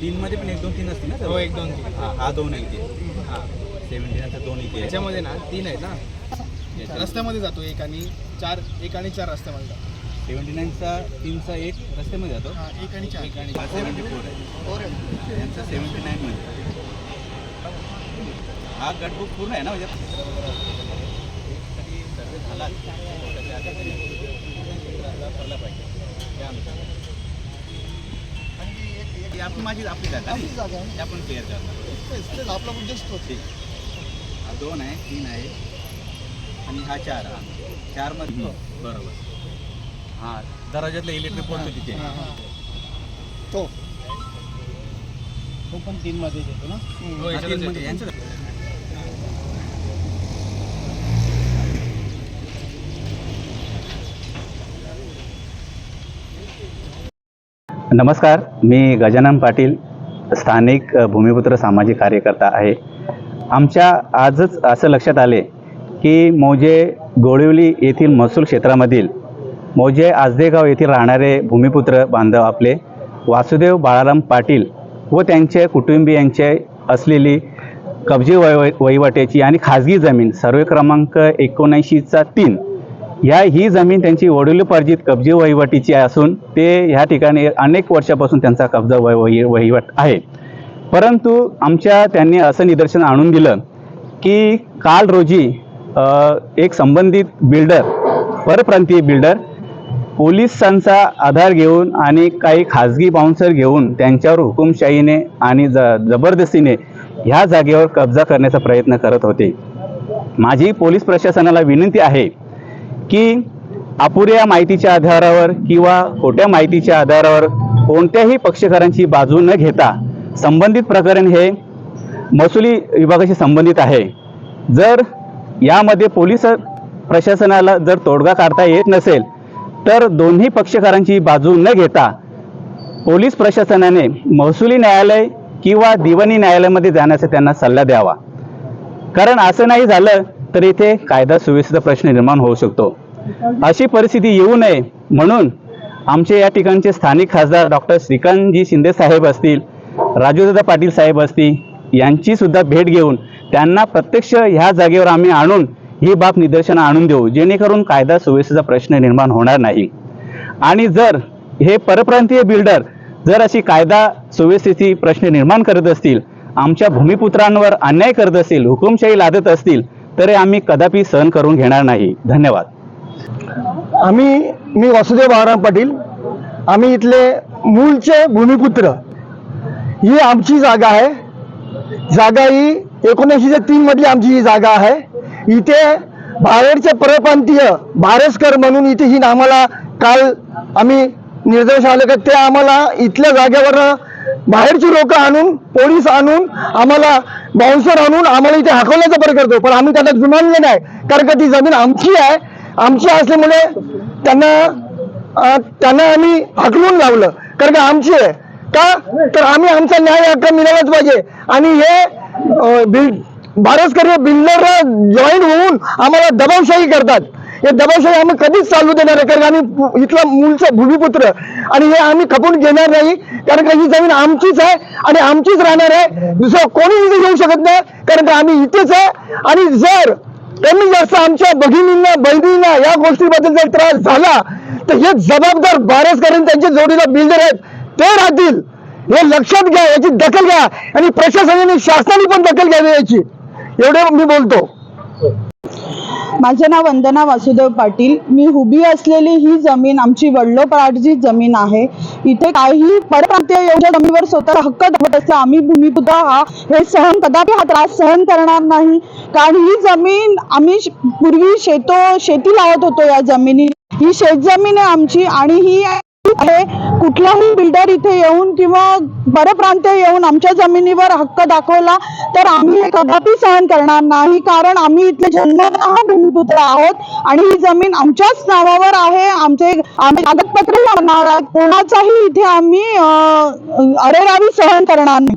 तीन मध्ये पण एक दोन तीन असतील ना हो, एक दोन तीन. हा दोन आहे. ते हा दोन इथे याच्यामध्ये ना तीन आहेत ना? रस्त्यामध्ये जातो एक आणि चार एक आणि चार रस्त्यामध्ये जातो. सेवन्टी नाईनचा तीनचा एक रस्त्यामध्ये जातो. एक आणि चार. एक आणि सेवन्टी फोर आहे. फोर आहे. यांचा सेवन्टी नाईनमध्ये हा गटबुक पूर्ण आहे ना म्हणजे सर्वे झाला पाहिजे. ही आपली माझी आपली जागा. ती आपण क्लिअर करणार आपला उद्देश तोच ठीक हा दोन आहे तीन आहे आणि हा चार हा चारमध्ये बरोबर हा दराजातला इलेक्ट्रिक पडतो तिथे तो तो पण तीन मध्ये येतो ना हा, तीन मध्ये यांचं नमस्कार मी गजानन पाटील स्थानिक भूमिपुत्र सामाजिक कार्यकर्ता आहे. आमच्या आजच असं लक्षात आले की मौजे गोळिवली येथील महसूल क्षेत्रामधील मौजे आजदेगाव येथील राहणारे भूमिपुत्र बांधव आपले वासुदेव बाळाराम पाटील व त्यांचे कुटुंबियांचे असलेली कब्जे वय वहिवाट्याची आणि खाजगी जमीन सर्वे क्रमांक एकोणऐंशीचा तीन ह्या ही जमीन त्यांची वडिलोपार्जित कब्जे वहिवाटीची असून ते ह्या ठिकाणी अनेक वर्षापासून त्यांचा कब्जा वह वहि वहिवाट आहे. परंतु आमच्या त्यांनी असं निदर्शन आणून दिलं की काल रोजी एक संबंधित बिल्डर परप्रांतीय बिल्डर पोलिसांचा आधार घेऊन आणि काही खाजगी बाउन्सर घेऊन त्यांच्यावर हुकुमशाहीने आणि ज जबरदस्तीने ह्या जागेवर कब्जा करण्याचा प्रयत्न करत होते. माझी पोलीस प्रशासनाला विनंती आहे की अपुऱ्या माहितीच्या आधारावर किंवा खोट्या माहितीच्या आधारावर कोणत्याही पक्षकारांची बाजू न घेता संबंधित प्रकरण हे महसुली विभागाशी संबंधित आहे. जर यामध्ये पोलीस प्रशासनाला जर तोडगा काढता येत नसेल तर दोन्ही पक्षकारांची बाजू न घेता पोलीस प्रशासनाने महसुली न्यायालय किंवा दिवाणी न्यायालयामध्ये जाण्याचा त्यांना सल्ला द्यावा. कारण असं नाही झालं तर इथे कायदा सुव्यवस्थेचा प्रश्न निर्माण होऊ शकतो. अशी परिस्थिती येऊ नये म्हणून आमचे या ठिकाणचे स्थानिक खासदार डॉक्टर श्रीकांतजी शिंदे साहेब असतील राजूदादा पाटील साहेब असतील यांची सुद्धा भेट घेऊन त्यांना प्रत्यक्ष ह्या जागेवर आम्ही आणून ही बाब निदर्शनं आणून देऊ. जेणेकरून कायदा सुव्यवस्थेचा प्रश्न निर्माण होणार नाही. आणि जर हे परप्रांतीय बिल्डर जर अशी कायदा सुव्यवस्थेची प्रश्न निर्माण करत असतील आमच्या भूमिपुत्रांवर अन्याय करत असतील हुकुमशाही लादत असतील तर आम्ही कदापि सहन करून घेणार नाही. धन्यवाद. आम्ही मी वासुदेव बाळाराम पाटील. आम्ही इथले मूळचे भूमिपुत्र. ही आमची जागा आहे. जागा ही एकोणीसशे तीन मधली आमची ही जागा आहे. इथे बाहेरचे परप्रांतीय भारसकर म्हणून इथे ही आम्हाला काल आम्ही निर्देश आले का ते आम्हाला इथल्या जागेवर बाहेरची लोक आणून पोलीस आणून आम्हाला बाउन्सर आणून आम्हाला इथे हाकवण्याचा प्रयत्न करतो. पण आम्ही त्यांना जुमानले नाही. कारण का ती जमीन आमची आहे. आमची असल्यामुळे त्यांना त्यांना आम्ही हकलून लावलं. कारण की आमची आहे. का? तर आम्ही आमचा न्याय हक्क मिळालाच पाहिजे. आणि हे अं, बिल बिल्डर जॉईन होऊन आम्हाला दबावशाही करतात. हे दबावशाही आम्ही कधीच चालू देणार आहे कारण आम्ही इथला मूलचं भूमिपुत्र. आणि हे आम्ही खपून घेणार नाही. कारण का ही जमीन आमचीच आहे आणि आमचीच राहणार आहे. दुसरं कोणी इथे येऊ शकत नाही. कारण का आम्ही इथेच आहे. आणि जर कमी जास्त आमच्या भगिनींना बहिणींना या गोष्टीबद्दल जर त्रास झाला तर हे जबाबदार बारसकर त्यांच्या जोडीला बिल्डर आहेत. ते राहतील. हे लक्षात घ्या याची दखल घ्या. आणि प्रशासनाने शासनाने पण दखल घ्यावी याची. एवढे मी बोलतो. माझे नाव वंदना वासुदेव पाटील. मी उभी असलेली ही जमीन आमची वडलोपराटची जमीन आहे. इथे काही परप्रांतीय एवढ्या जमिनीवर स्वतः हक्क दाखवत असते आम्ही भूमिपुत्र हा हे सहन कदापि हा त्रास सहन करणार नाही. कारण ही जमीन आम्ही पूर्वी शेतो शेती लावत होतो या जमिनी. ही शेतजमीन आहे आमची आणि ही कुठलाही बिल्डर इथे येऊन किंवा परप्रांतीय येऊन आमच्या जमिनीवर हक्क दाखवला तर आम्ही हे कदापि सहन करणार नाही. कारण आम्ही इथले जन्मतः भूमिपुत्र आहोत आणि ही जमीन आमच्याच नावावर आहे. आमचे आम्ही कागदपत्र लावणार आहोत. कोणाचाही इथे आम्ही अरेरावी सहन करणार नाही.